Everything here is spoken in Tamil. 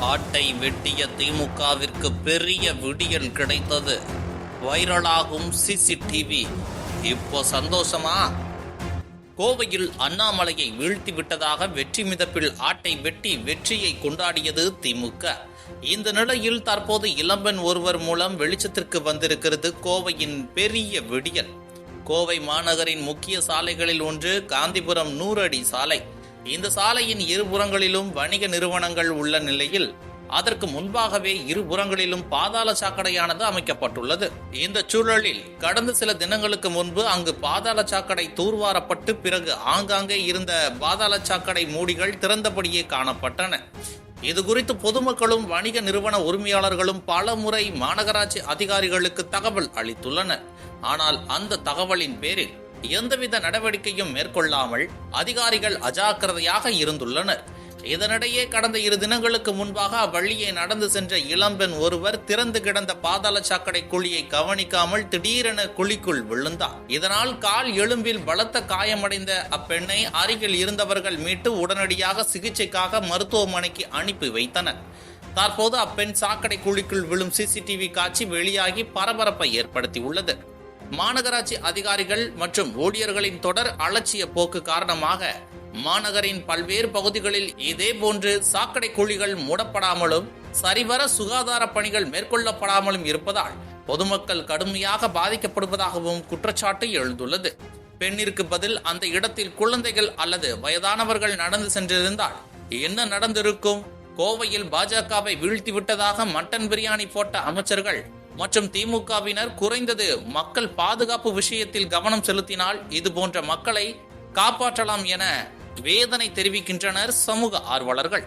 ஆட்டை வெட்டிய திமுகவிற்கு பெரிய விடியல் கிடைத்தது. வைரலாகும் சிசிடிவி. இப்போ சந்தோஷமா? கோவையில் அண்ணாமலையை வீழ்த்தி விட்டதாக வெற்றி மிதப்பில் ஆட்டை வெட்டி வெற்றியை கொண்டாடியது திமுக. இந்த நிலையில் தற்போது இளம்பெண் ஒருவர் மூலம் வெளிச்சத்திற்கு வந்திருக்கிறது கோவையின் பெரிய விடியல். கோவை மாநகரின் முக்கிய சாலைகளில் ஒன்று காந்திபுரம் நூறடி சாலை. இந்த சாலையின் இருபுறங்களிலும் வணிக நிறுவனங்கள் உள்ள நிலையில் அதற்கு முன்பாகவே இருபுறங்களிலும் பாதாள சாக்கடையானது அமைக்கப்பட்டுள்ளது. இந்த சூழலில் கடந்த சில தினங்களுக்கு முன்பு அங்கு பாதாள சாக்கடை தூர்வாரப்பட்டு பிறகு ஆங்காங்கே இருந்த பாதாள சாக்கடை மூடிகள் திறந்தபடியே காணப்பட்டன. இது குறித்து பொதுமக்களும் வணிக நிறுவன உரிமையாளர்களும் பல முறை மாநகராட்சி அதிகாரிகளுக்கு தகவல் அளித்துள்ளனர். ஆனால் அந்த தகவலின் பேரில் எந்தவித நடவடிக்கையும் மேற்கொள்ளாமல் அதிகாரிகள் அஜாக்கிரதையாக இருந்துள்ளனர். இதனிடையே கடந்த இரு தினங்களுக்கு முன்பாக அவ்வழியை நடந்து சென்ற இளம்பெண் ஒருவர் திறந்து கிடந்த பாதாள சாக்கடை குழியை கவனிக்காமல் திடீரென குழிக்குள் விழுந்தார். இதனால் கால் எலும்பில் பலத்த காயமடைந்த அப்பெண்ணை அருகில் இருந்தவர்கள் மீட்டு உடனடியாக சிகிச்சைக்காக மருத்துவமனைக்கு அனுப்பி வைத்தனர். தற்போது அப்பெண் சாக்கடை குழிக்குள் விழும் சிசிடிவி காட்சி வெளியாகி பரபரப்பை ஏற்படுத்தியுள்ளது. மாநகராட்சி அதிகாரிகள் மற்றும் ஊழியர்களின் தொடர் அலட்சிய போக்கு காரணமாக மாநகரின் பல்வேறு பகுதிகளில் இதே போன்று சாக்கடை குழிகள் மூடப்படாமலும் சரிவர சுகாதார பணிகள் மேற்கொள்ளப்படாமலும் இருப்பதால் பொதுமக்கள் கடுமையாக பாதிக்கப்படுவதாகவும் குற்றச்சாட்டு எழுந்துள்ளது. பெண்ணிற்கு பதில் அந்த இடத்தில் குழந்தைகள் அல்லது வயதானவர்கள் நடந்து சென்றிருந்தால் என்ன நடந்திருக்கும்? கோவையில் பாஜகவை வீழ்த்தி விட்டதாக மட்டன் பிரியாணி போட்ட அமைச்சர்கள் மற்றும் திமுகவினர் குறைந்தது மக்கள் பாதுகாப்பு விஷயத்தில் கவனம் செலுத்தினால் இது போன்ற மக்களை காப்பாற்றலாம் என வேதனை தெரிவிக்கின்றனர் சமூக ஆர்வலர்கள்.